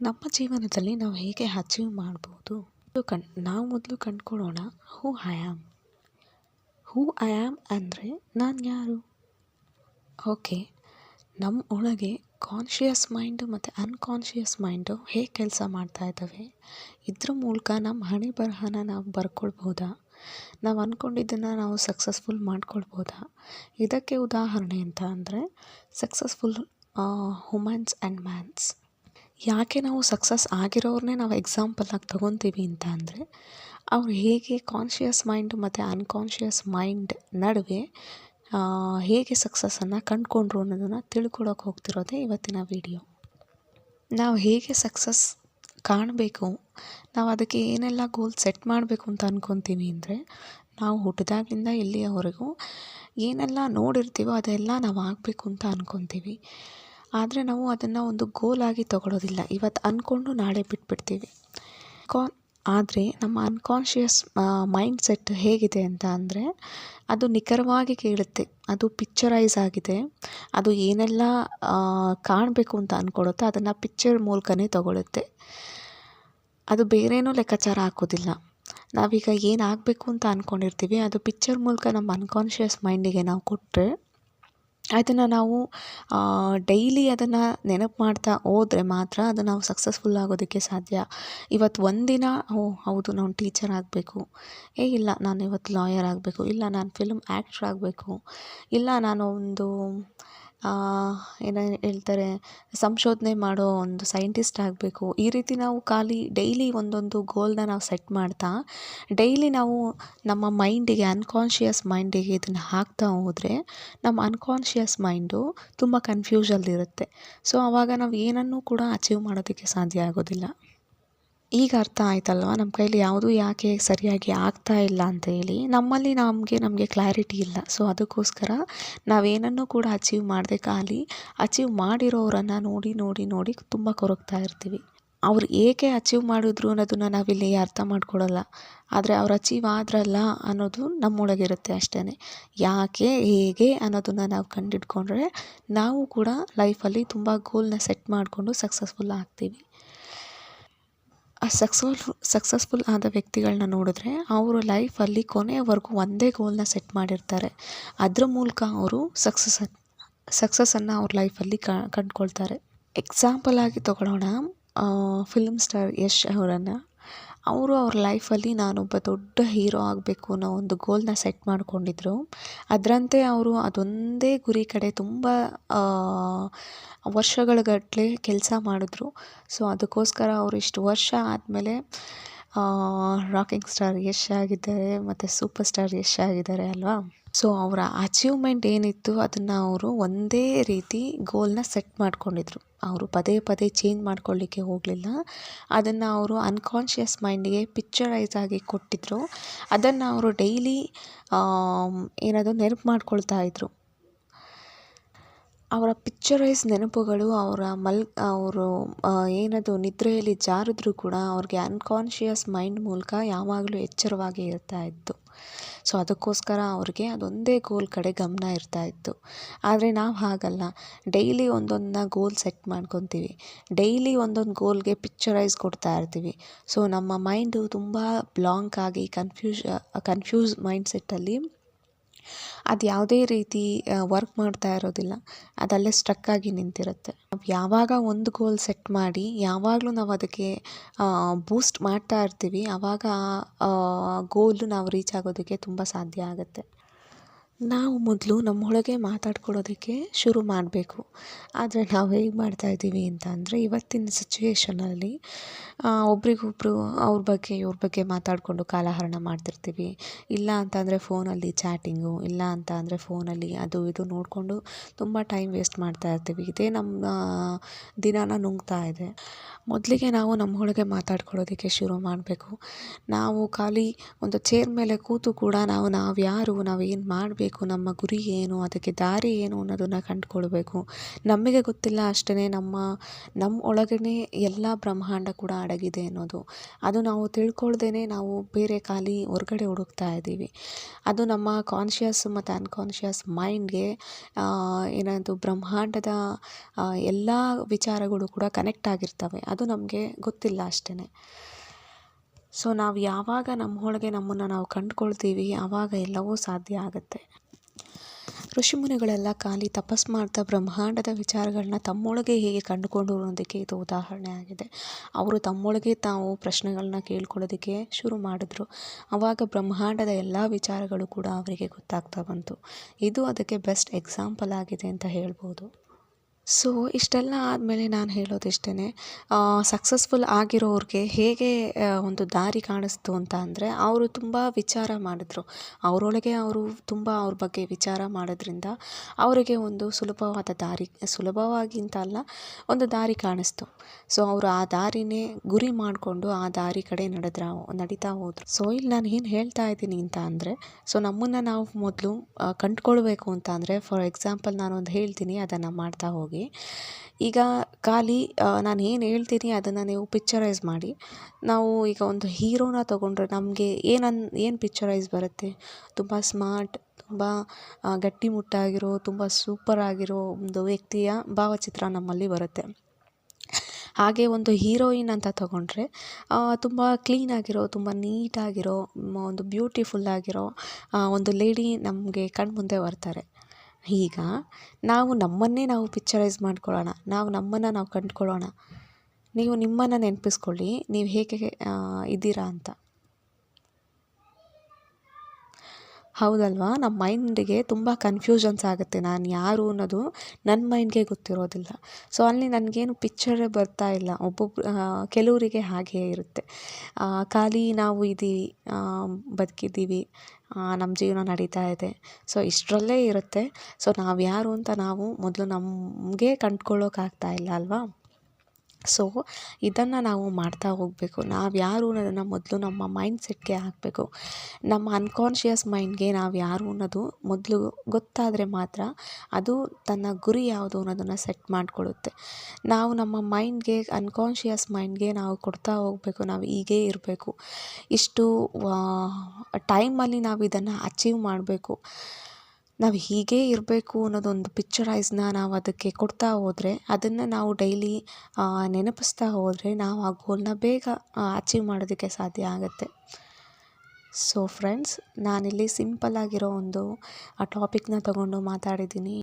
ನಮ್ಮ ಜೀವನದಲ್ಲಿ ನಾವು ಹೇಗೆ ಅಚೀವ್ ಮಾಡ್ಬೋದು? ಕಣ್, ನಾವು ಮೊದಲು ಕಂಡ್ಕೊಳ್ಳೋಣ who I am who I am ಅಂದರೆ ನಾನು ಯಾರು? ಓಕೆ ನಮ್ಮ ಒಳಗೆ ಕಾನ್ಷಿಯಸ್ ಮೈಂಡು ಮತ್ತು ಅನ್ಕಾನ್ಷಿಯಸ್ ಮೈಂಡು ಹೇಗೆ ಕೆಲಸ ಮಾಡ್ತಾ ಇದ್ದಾವೆ ಇದ್ರ ಮೂಲಕ ನಮ್ಮ ಹಣೆ ಬರಹನ ನಾವು ಬರ್ಕೊಳ್ಬೋದಾ? ನಾವು ಅಂದ್ಕೊಂಡಿದ್ದನ್ನು ನಾವು ಸಕ್ಸಸ್ಫುಲ್ ಮಾಡ್ಕೊಳ್ಬೋದಾ? ಇದಕ್ಕೆ ಉದಾಹರಣೆ ಅಂತ ಅಂದರೆ ಸಕ್ಸಸ್ಫುಲ್ ವುಮೆನ್ಸ್ ಆ್ಯಂಡ್ ಮ್ಯಾನ್ಸ್ ಯಾಕೆ ನಾವು ಸಕ್ಸಸ್ ಆಗಿರೋರನ್ನೇ ನಾವು ಎಕ್ಸಾಂಪಲಾಗಿ ತೊಗೊತೀವಿ ಅಂತ ಅಂದರೆ, ಅವ್ರು ಹೇಗೆ ಕಾನ್ಷಿಯಸ್ ಮೈಂಡ್ ಮತ್ತು ಅನ್ಕಾನ್ಷಿಯಸ್ ಮೈಂಡ್ ನಡುವೆ ಹೇಗೆ ಸಕ್ಸಸ್ಸನ್ನು ಕಂಡುಕೊಂಡ್ರು ಅನ್ನೋದನ್ನು ತಿಳ್ಕೊಳಕ್ಕೆ ಹೋಗ್ತಿರೋದೇ ಇವತ್ತಿನ ವಿಡಿಯೋ ನಾವು ಹೇಗೆ ಸಕ್ಸಸ್ ಕಾಣಬೇಕು, ನಾವು ಅದಕ್ಕೆ ಏನೆಲ್ಲ ಗೋಲ್ ಸೆಟ್ ಮಾಡಬೇಕು ಅಂತ ಅಂದ್ಕೊತೀವಿ ಅಂದರೆ, ನಾವು ಹುಟ್ಟಿದಾಗಿಂದ ಇಲ್ಲಿಯವರೆಗೂ ಏನೆಲ್ಲ ನೋಡಿರ್ತೀವೋ ಅದೆಲ್ಲ ನಾವು ಆಗಬೇಕು ಅಂತ ಅಂದ್ಕೊತೀವಿ ಆದರೆ ನಾವು ಅದನ್ನು ಒಂದು ಗೋಲಾಗಿ ತೊಗೊಳೋದಿಲ್ಲ. ಇವತ್ತು ಅಂದ್ಕೊಂಡು ನಾಳೆ ಬಿಟ್ಬಿಡ್ತೀವಿ. ಕಾನ್ ಆದರೆ ನಮ್ಮ ಅನ್ಕಾನ್ಷಿಯಸ್ ಮೈಂಡ್ ಸೆಟ್ ಹೇಗಿದೆ ಅಂತ ಅಂದರೆ ಅದು ನಿಖರವಾಗಿ ಕೇಳುತ್ತೆ. ಅದು ಪಿಕ್ಚರೈಸ್ ಆಗಿದೆ. ಅದು ಏನೆಲ್ಲ ಕಾಣಬೇಕು ಅಂತ ಅಂದ್ಕೊಳುತ್ತೆ ಅದನ್ನು ಪಿಕ್ಚರ್ ಮೂಲಕನೇ ತಗೊಳುತ್ತೆ. ಅದು ಬೇರೇನೂ ಲೆಕ್ಕಾಚಾರ ಹಾಕೋದಿಲ್ಲ. ನಾವೀಗ ಏನಾಗಬೇಕು ಅಂತ ಅಂದ್ಕೊಂಡಿರ್ತೀವಿ ಅದು ಪಿಕ್ಚರ್ ಮೂಲಕ ನಮ್ಮ ಅನ್ಕಾನ್ಷಿಯಸ್ ಮೈಂಡಿಗೆ ನಾವು ಕೊಟ್ಟರೆ ಅದನ್ನು ನಾವು ಡೈಲಿ ಅದನ್ನು ನೆನಪು ಮಾಡ್ತಾ ಹೋದ್ರೆ ಮಾತ್ರ ಅದು ನಾವು ಸಕ್ಸಸ್ಫುಲ್ ಆಗೋದಕ್ಕೆ ಸಾಧ್ಯ. ಇವತ್ತು ಒಂದಿನ, ಓ, ಹೌದು, ನಾನು ಟೀಚರ್ ಆಗಬೇಕು. ಏ, ಇಲ್ಲ, ನಾನು ಇವತ್ತು ಲಾಯರ್ ಆಗಬೇಕು. ಇಲ್ಲ, ನಾನು ಫಿಲ್ಮ್ ಆ್ಯಕ್ಟ್ರ್ ಆಗಬೇಕು. ಇಲ್ಲ ನಾನು ಒಂದು ಏನೋ ಹೇಳ್ತಾರೆ, ಸಂಶೋಧನೆ ಮಾಡೋ ಒಂದು ಸೈಂಟಿಸ್ಟ್ ಆಗಬೇಕು. ಈ ರೀತಿ ನಾವು ಖಾಲಿ ಡೈಲಿ ಒಂದೊಂದು ಗೋಲ್ನ ನಾವು ಸೆಟ್ ಮಾಡ್ತಾ ಡೈಲಿ ನಾವು ನಮ್ಮ ಮೈಂಡಿಗೆ ಅನ್ಕಾನ್ಷಿಯಸ್ ಮೈಂಡಿಗೆ ಇದನ್ನು ಹಾಕ್ತಾ ಹೋದರೆ ನಮ್ಮ ಅನ್ಕಾನ್ಷಿಯಸ್ ಮೈಂಡು ತುಂಬ ಕನ್ಫ್ಯೂಷಲ್ಲಿರುತ್ತೆ ಸೊ ಆವಾಗ ನಾವು ಏನನ್ನೂ ಕೂಡ ಅಚೀವ್ ಮಾಡೋದಕ್ಕೆ ಸಾಧ್ಯ ಆಗೋದಿಲ್ಲ. ಈಗ ಅರ್ಥ ಆಯ್ತಲ್ವಾ? ನಮ್ಮ ಕೈಲಿ ಯಾವುದು ಯಾಕೆ ಸರಿಯಾಗಿ ಆಗ್ತಾ ಇಲ್ಲ ಅಂತ ಹೇಳಿ, ನಮ್ಮಲ್ಲಿ ನಮಗೆ ನಮಗೆ ಕ್ಲಾರಿಟಿ ಇಲ್ಲ. ಸೊ ಅದಕ್ಕೋಸ್ಕರ ನಾವೇನನ್ನು ಕೂಡ ಅಚೀವ್ ಮಾಡದೆ ಖಾಲಿ, ಅಚೀವ್ ಮಾಡಿರೋರನ್ನು ನೋಡಿ ನೋಡಿ ನೋಡಿ ತುಂಬ ಕೊರಗ್ತಾ ಇರ್ತೀವಿ. ಅವ್ರು ಏಕೆ ಅಚೀವ್ ಮಾಡಿದ್ರು ಅನ್ನೋದನ್ನು ನಾವಿಲ್ಲಿ ಅರ್ಥ ಮಾಡ್ಕೊಳ್ಳಲ್ಲ. ಆದರೆ ಅವ್ರು ಅಚೀವ್ ಆದ್ರಲ್ಲ ಅನ್ನೋದು ನಮ್ಮೊಳಗಿರುತ್ತೆ ಅಷ್ಟೇ ಯಾಕೆ, ಹೇಗೆ ಅನ್ನೋದನ್ನು ನಾವು ಕಂಡಿಡ್ಕೊಂಡ್ರೆ ನಾವು ಕೂಡ ಲೈಫಲ್ಲಿ ತುಂಬ ಗೋಲ್ನ ಸೆಟ್ ಮಾಡಿಕೊಂಡು ಸಕ್ಸಸ್ಫುಲ್ ಆಗ್ತೀವಿ. ಆ ಸಕ್ಸಸ್ಫುಲ್ ಆದ ವ್ಯಕ್ತಿಗಳನ್ನ ನೋಡಿದ್ರೆ ಅವರು ಲೈಫಲ್ಲಿ ಕೊನೆಯವರೆಗೂ ಒಂದೇ ಗೋಲ್ನ ಸೆಟ್ ಮಾಡಿರ್ತಾರೆ. ಅದರ ಮೂಲಕ ಅವರು ಸಕ್ಸಸ್ ಸಕ್ಸಸ್ಸನ್ನು ಅವ್ರ ಲೈಫಲ್ಲಿ ಕಂಡುಕೊಳ್ತಾರೆ. ಎಕ್ಸಾಂಪಲ್ ಆಗಿ ತೊಗೊಳೋಣ ಫಿಲ್ಮ್ ಸ್ಟಾರ್ ಯಶ್ ಅವರನ್ನು. ಅವರು ಅವ್ರ ಲೈಫಲ್ಲಿ ನಾನೊಬ್ಬ ದೊಡ್ಡ ಹೀರೋ ಆಗಬೇಕು ಅನ್ನೋ ಒಂದು ಗೋಲನ್ನ ಸೆಟ್ ಮಾಡಿಕೊಂಡಿದ್ರು. ಅದರಂತೆ ಅವರು ಅದೊಂದೇ ಗುರಿ ಕಡೆ ತುಂಬ ವರ್ಷಗಳಗಟ್ಟಲೆ ಕೆಲಸ ಮಾಡಿದ್ರು. ಸೊ ಅದಕ್ಕೋಸ್ಕರ ಅವರು ಇಷ್ಟು ವರ್ಷ ಆದಮೇಲೆ ರಾಕಿಂಗ್ ಸ್ಟಾರ್ ಯಶ್ ಆಗಿದ್ದಾರೆ, ಮತ್ತು ಸೂಪರ್ ಸ್ಟಾರ್ ಯಶ್ ಆಗಿದ್ದಾರೆ ಅಲ್ವಾ? ಸೊ ಅವರ ಅಚೀವ್ಮೆಂಟ್ ಏನಿತ್ತು ಅದನ್ನು ಅವರು ಒಂದೇ ರೀತಿ ಗೋಲನ್ನ ಸೆಟ್ ಮಾಡ್ಕೊಂಡಿದ್ರು. ಅವರು ಪದೇ ಪದೇ ಚೇಂಜ್ ಮಾಡ್ಕೊಳ್ಳಿಕ್ಕೆ ಹೋಗಲಿಲ್ಲ. ಅದನ್ನು ಅವರು ಅನ್ಕಾನ್ಷಿಯಸ್ ಮೈಂಡಿಗೆ ಪಿಕ್ಚರೈಸ್ ಆಗಿ ಕೊಟ್ಟಿದ್ರು. ಅದನ್ನು ಅವರು ಡೈಲಿ ಏನದು ನೆನಪು ಮಾಡ್ಕೊಳ್ತಾ ಇದ್ರು. ಅವರ ಪಿಕ್ಚರೈಸ್ ನೆನಪುಗಳು ಅವರ ಮಲ್, ಅವರು ಏನದು ನಿದ್ರೆಯಲ್ಲಿ ಜಾರಿದ್ರೂ ಕೂಡ ಅವ್ರಿಗೆ ಅನ್ಕಾನ್ಷಿಯಸ್ ಮೈಂಡ್ ಮೂಲಕ ಯಾವಾಗಲೂ ಎಚ್ಚರವಾಗಿ ಇರ್ತಾ ಇತ್ತು. ಸೊ ಅದಕ್ಕೋಸ್ಕರ ಅವ್ರಿಗೆ ಅದೊಂದೇ ಗೋಲ್ ಕಡೆ ಗಮನ ಇರ್ತಾ ಇತ್ತು. ಆದರೆ ನಾವು ಹಾಗಲ್ಲ. ಡೈಲಿ ಒಂದೊಂದನ್ನ ಗೋಲ್ ಸೆಟ್ ಮಾಡ್ಕೊತೀವಿ. ಡೈಲಿ ಒಂದೊಂದು ಗೋಲ್ಗೆ ಪಿಕ್ಚರೈಸ್ ಕೊಡ್ತಾ ಇರ್ತೀವಿ. ಸೊ ನಮ್ಮ ಮೈಂಡು ತುಂಬ ಬ್ಲಾಂಕ್ ಆಗಿ ಕನ್ಫ್ಯೂಷ ಕನ್ಫ್ಯೂಸ್ ಮೈಂಡ್ ಸೆಟ್ಟಲ್ಲಿ ಅದು ಯಾವುದೇ ರೀತಿ ವರ್ಕ್ ಮಾಡ್ತಾ ಇರೋದಿಲ್ಲ. ಅದಲ್ಲೇ ಸ್ಟ್ರಕ್ ಆಗಿ ನಿಂತಿರುತ್ತೆ. ನಾವು ಯಾವಾಗ ಒಂದು ಗೋಲ್ ಸೆಟ್ ಮಾಡಿ, ಯಾವಾಗಲೂ ನಾವು ಅದಕ್ಕೆ ಬೂಸ್ಟ್ ಮಾಡ್ತಾ ಇರ್ತೀವಿ ಆವಾಗ ಗೋಲು ನಾವು ರೀಚ್ ಆಗೋದಕ್ಕೆ ತುಂಬ ಸಾಧ್ಯ ಆಗುತ್ತೆ. ನಾವು ಮೊದಲು ನಮ್ಮೊಳಗೆ ಮಾತಾಡ್ಕೊಳ್ಳೋದಕ್ಕೆ ಶುರು ಮಾಡಬೇಕು. ಆದರೆ ನಾವು ಹೇಗೆ ಮಾಡ್ತಾಯಿದ್ದೀವಿ ಅಂತ ಅಂದರೆ ಇವತ್ತಿನ ಸಿಚುವೇಷನಲ್ಲಿ ಒಬ್ರಿಗೊಬ್ರು ಅವ್ರ ಬಗ್ಗೆ, ಇವ್ರ ಬಗ್ಗೆ ಮಾತಾಡಿಕೊಂಡು ಕಾಲಹರಣ ಮಾಡ್ತಿರ್ತೀವಿ. ಇಲ್ಲ ಅಂತಂದರೆ ಫೋನಲ್ಲಿ ಚಾಟಿಂಗು ಇಲ್ಲ ಅಂತ ಅಂದರೆ ಫೋನಲ್ಲಿ ಅದು ಇದು ನೋಡಿಕೊಂಡು ತುಂಬ ಟೈಮ್ ವೇಸ್ಟ್ ಮಾಡ್ತಾ ಇರ್ತೀವಿ. ಇದೇ ನಮ್ಮ ದಿನಾನ ನುಂಗ್ತಾ ಇದೆ. ಮೊದಲಿಗೆ ನಾವು ನಮ್ಮೊಳಗೆ ಮಾತಾಡ್ಕೊಳ್ಳೋದಕ್ಕೆ ಶುರು ಮಾಡಬೇಕು. ನಾವು ಖಾಲಿ ಒಂದು ಚೇರ್ ಮೇಲೆ ಕೂತು ಕೂಡ ನಾವು ನಾವು ಯಾರು ನಾವು ಏನು ಮಾಡಬೇಕು ನಮ್ಮ ಗುರಿ ಏನು, ಅದಕ್ಕೆ ದಾರಿ ಏನು ಅನ್ನೋದನ್ನು ಕಂಡುಕೊಳ್ಬೇಕು. ನಮಗೆ ಗೊತ್ತಿಲ್ಲ ಅಷ್ಟೇ ನಮ್ಮ ನಮ್ಮ ಒಳಗಡೆ ಎಲ್ಲ ಬ್ರಹ್ಮಾಂಡ ಕೂಡ ಅಡಗಿದೆ ಅನ್ನೋದು. ಅದು ನಾವು ತಿಳ್ಕೊಳ್ದೇ ನಾವು ಬೇರೆ ಖಾಲಿ ಹೊರಗಡೆ ಹುಡುಕ್ತಾ ಇದ್ದೀವಿ. ಅದು ನಮ್ಮ ಕಾನ್ಷಿಯಸ್ ಮತ್ತು ಅನ್ಕಾನ್ಷಿಯಸ್ ಮೈಂಡ್ಗೆ ಏನದು ಬ್ರಹ್ಮಾಂಡದ ಎಲ್ಲ ವಿಚಾರಗಳು ಕೂಡ ಕನೆಕ್ಟ್ ಆಗಿರ್ತವೆ. ಅದು ನಮಗೆ ಗೊತ್ತಿಲ್ಲ ಅಷ್ಟೇ ಸೊ ನಾವು ಯಾವಾಗ ನಮ್ಮೊಳಗೆ ನಮ್ಮನ್ನು ನಾವು ಕಂಡುಕೊಳ್ತೀವಿ ಆವಾಗ ಎಲ್ಲವೂ ಸಾಧ್ಯ ಆಗುತ್ತೆ. ಋಷಿಮುನಿಗಳೆಲ್ಲ ಖಾಲಿ ತಪಸ್ ಮಾಡ್ತಾ ಬ್ರಹ್ಮಾಂಡದ ವಿಚಾರಗಳನ್ನ ತಮ್ಮೊಳಗೆ ಹೇಗೆ ಕಂಡುಕೊಂಡು ಅನ್ನೋದಕ್ಕೆ ಇದು ಉದಾಹರಣೆ ಆಗಿದೆ. ಅವರು ತಮ್ಮೊಳಗೆ ತಾವು ಪ್ರಶ್ನೆಗಳನ್ನ ಕೇಳ್ಕೊಳ್ಳೋದಕ್ಕೆ ಶುರು ಮಾಡಿದ್ರು. ಆವಾಗ ಬ್ರಹ್ಮಾಂಡದ ಎಲ್ಲ ವಿಚಾರಗಳು ಕೂಡ ಅವರಿಗೆ ಗೊತ್ತಾಗ್ತಾ ಬಂತು. ಇದು ಅದಕ್ಕೆ ಬೆಸ್ಟ್ ಎಕ್ಸಾಂಪಲ್ ಆಗಿದೆ ಅಂತ ಹೇಳ್ಬೋದು. ಸೊ ಇಷ್ಟೆಲ್ಲ ಆದಮೇಲೆ ನಾನು ಹೇಳೋದಿಷ್ಟೇ ಸಕ್ಸಸ್ಫುಲ್ ಆಗಿರೋರಿಗೆ ಹೇಗೆ ಒಂದು ದಾರಿ ಕಾಣಿಸ್ತು ಅಂತ ಅಂದರೆ ಅವರು ತುಂಬ ವಿಚಾರ ಮಾಡಿದ್ರು. ಅವರೊಳಗೆ ಅವರು ತುಂಬ ಅವ್ರ ಬಗ್ಗೆ ವಿಚಾರ ಮಾಡೋದ್ರಿಂದ ಅವರಿಗೆ ಒಂದು ಸುಲಭವಾದ ದಾರಿ ಸುಲಭವಾಗಿ ಅಂತ ಅಲ್ಲ, ಒಂದು ದಾರಿ ಕಾಣಿಸ್ತು. ಸೊ ಅವರು ಆ ದಾರಿನೇ ಗುರಿ ಮಾಡಿಕೊಂಡು ಆ ದಾರಿ ಕಡೆ ನಡೆದ್ರ, ನಡೀತಾ ಹೋದರು. ಸೊ ಇಲ್ಲಿ ನಾನು ಏನು ಹೇಳ್ತಾ ಇದ್ದೀನಿ ಅಂತ ಅಂದರೆ ಸೊ ನಮ್ಮನ್ನು ನಾವು ಮೊದಲು ಕಂಡುಕೊಳ್ಬೇಕು ಅಂತ ಅಂದರೆ ಫಾರ್ ಎಕ್ಸಾಂಪಲ್ ನಾನೊಂದು ಹೇಳ್ತೀನಿ, ಅದನ್ನು ಮಾಡ್ತಾ ಹೋಗಿ. ಈಗ ಖಾಲಿ ನಾನು ಏನು ಹೇಳ್ತೀನಿ ಅದನ್ನು ನೀವು ಪಿಕ್ಚರೈಸ್ ಮಾಡಿ. ನಾವು ಈಗ ಒಂದು ಹೀರೋನ ತೊಗೊಂಡ್ರೆ ನಮಗೆ ಏನನ್ ಏನು ಪಿಕ್ಚರೈಸ್ ಬರುತ್ತೆ? ತುಂಬ ಸ್ಮಾರ್ಟ್ ತುಂಬ ಗಟ್ಟಿಮುಟ್ಟಾಗಿರೋ, ತುಂಬ ಸೂಪರ್ ಆಗಿರೋ ಒಂದು ವ್ಯಕ್ತಿಯ ಭಾವಚಿತ್ರ ನಮ್ಮಲ್ಲಿ ಬರುತ್ತೆ. ಹಾಗೆ ಒಂದು ಹೀರೋಯಿನ್ ಅಂತ ತಗೊಂಡ್ರೆ ತುಂಬ ಕ್ಲೀನಾಗಿರೋ ತುಂಬ ನೀಟಾಗಿರೋ ಒಂದು ಬ್ಯೂಟಿಫುಲ್ ಆಗಿರೋ ಒಂದು ಲೇಡಿ ನಮಗೆ ಕಣ್ಮುಂದೆ ಬರ್ತಾರೆ. ಈಗ ನಾವು ನಮ್ಮನ್ನೇ ನಾವು ಪಿಕ್ಚರೈಸ್ ಮಾಡ್ಕೊಳ್ಳೋಣ. ನಾವು ನಮ್ಮನ್ನು ನಾವು ಕಂಡುಕೊಳ್ಳೋಣ. ನೀವು ನಿಮ್ಮನ್ನು ನೆನಪಿಸ್ಕೊಳ್ಳಿ. ನೀವು ಹೇಗೆ ಇದ್ದೀರಾ ಅಂತ. ಹೌದಲ್ವಾ? ನಮ್ಮ ಮೈಂಡಿಗೆ ತುಂಬ ಕನ್ಫ್ಯೂಷನ್ಸ್ ಆಗುತ್ತೆ ನಾನು ಯಾರು ಅನ್ನೋದು ನನ್ನ ಮೈಂಡ್ಗೆ ಗೊತ್ತಿರೋದಿಲ್ಲ. ಸೊ ಅಲ್ಲಿ ನನಗೇನು ಪಿಕ್ಚರೇ ಬರ್ತಾ ಇಲ್ಲ. ಒಬ್ಬೊಬ್ರು ಕೆಲವರಿಗೆ ಹಾಗೆ ಇರುತ್ತೆ. ಖಾಲಿ ನಾವು ಇದ್ದೀವಿ ಬದುಕಿದ್ದೀವಿ. ನಮ್ಮ ಜೀವನ ನಡೀತಾ ಇದೆ. ಸೊ ಇಷ್ಟರಲ್ಲೇ ಇರುತ್ತೆ. ಸೊ ನಾವು ಯಾರು ಅಂತ ನಾವು ಮೊದಲು ನಮಗೆ ಕಂಡ್ಕೊಳ್ಳೋಕ್ಕಾಗ್ತಾ ಇಲ್ಲ ಅಲ್ವಾ? ಸೊ, ಇದನ್ನು ನಾವು ಮಾಡ್ತಾ ಹೋಗಬೇಕು. ನಾವು ಯಾರು ಅನ್ನೋದನ್ನು ಮೊದಲು ನಮ್ಮ ಮೈಂಡ್ ಸೆಟ್ಗೆ ಹಾಕಬೇಕು. ನಮ್ಮ ಅನ್ಕಾನ್ಷಿಯಸ್ ಮೈಂಡ್ಗೆ ನಾವು ಯಾರು ಅನ್ನೋದು ಮೊದಲು ಗೊತ್ತಾದರೆ ಮಾತ್ರ ಅದು ತನ್ನ ಗುರಿ ಯಾವುದು ಅನ್ನೋದನ್ನು ಸೆಟ್ ಮಾಡಿಕೊಳ್ಳುತ್ತೆ ನಾವು ನಮ್ಮ ಮೈಂಡ್ಗೆ ಅನ್ಕಾನ್ಷಿಯಸ್ ಮೈಂಡ್ಗೆ ನಾವು ಕೊಡ್ತಾ ಹೋಗಬೇಕು. ನಾವು ಹೀಗೇ ಇರಬೇಕು. ಇಷ್ಟು ಟೈಮಲ್ಲಿ ನಾವು ಇದನ್ನು ಅಚೀವ್ ಮಾಡಬೇಕು. ನಾವು ಹೀಗೇ ಇರಬೇಕು ಅನ್ನೋದೊಂದು ಪಿಕ್ಚರೈಸ್ನ ನಾವು ಅದಕ್ಕೆ ಕೊಡ್ತಾ ಹೋದರೆ, ಅದನ್ನು ನಾವು ಡೈಲಿ ನೆನಪಿಸ್ತಾ ಹೋದರೆ ನಾವು ಆ ಗೋಲ್ನ ಬೇಗ ಅಚೀವ್ ಮಾಡೋದಕ್ಕೆ ಸಾಧ್ಯ ಆಗುತ್ತೆ. ಸೊ ಫ್ರೆಂಡ್ಸ್ ನಾನಿಲ್ಲಿ ಸಿಂಪಲ್ ಆಗಿರೋ ಒಂದು, ಆ ಟಾಪಿಕ್ನ ತಗೊಂಡು ಮಾತಾಡಿದ್ದೀನಿ.